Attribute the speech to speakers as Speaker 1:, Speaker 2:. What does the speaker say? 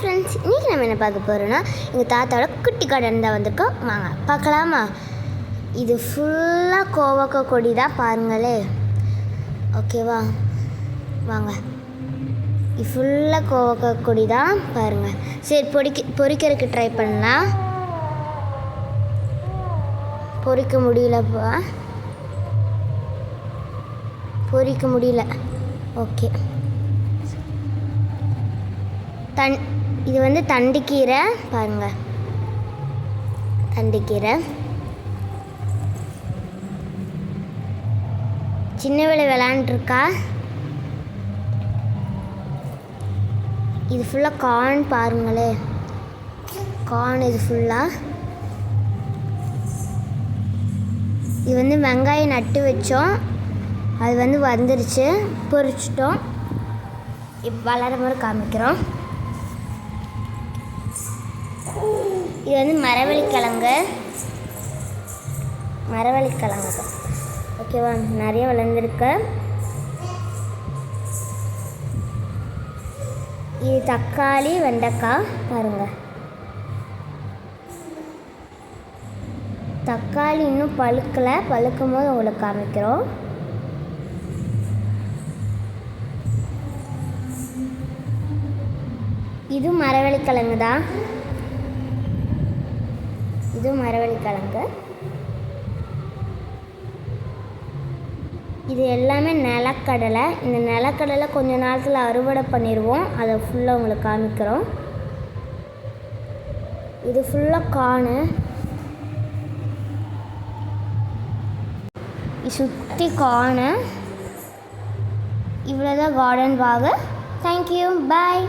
Speaker 1: Friends இன்றைக்கி நம்ம என்ன பார்க்க போகிறோன்னா எங்கள் தாத்தாவோட குட்டி கடன் தான் வந்திருக்கோம். வாங்க பார்க்கலாமா? இது ஃபுல்லாக கோவக்க கொடி தான் பாருங்களே. ஓகேவா வாங்க. இது ஃபுல்லாக கோவக்க கொடி தான் பாருங்கள் சரி பொறிக்க பொறிக்கிறதுக்கு ட்ரை பண்ணலாம். பொறிக்க முடியலப்பா பொறிக்க முடியல. ஓகே தன் இது வந்து தண்டுக்கீரை பாருங்க. தண்டுக்கீரை. சின்ன வேலை விளாண்டுருக்கா இது ஃபுல்லாக கார்ன் பாருங்களே. கார்ன் இது ஃபுல்லாக இது வந்து வெங்காயம் நட்டு வச்சோம். அது வந்து வந்துருச்சு. பொரிச்சிட்டோம். இப்போ வளர மாதிரி காமிக்கிறோம். இது வந்து மரவள்ளிக்கிழங்கு. மரவள்ளிக்கிழங்கு. தான் ஓகேவா? நிறைய வளர்ந்துருக்கு. இது தக்காளி வெண்டைக்காய் பாருங்கள் தக்காளி இன்னும் பழுக்கலை. பழுக்கும் போது உங்களுக்கு காமிக்கிறோம். இது மரவள்ளிக்கிழங்கு தான் இது மரவள்ளிக்கிழங்கு. இது எல்லாமே நிலக்கடலை. இந்த நிலக்கடலை கொஞ்ச நேரத்தில் அறுவடை பண்ணிடுவோம் அதை ஃபுல்லாக உங்களுக்கு காமிக்கிறோம். இது ஃபுல்லாக காணு. சுற்றி காணு. இவ்வளோதான் கார்டன் வாங்க தேங்க்யூ பாய்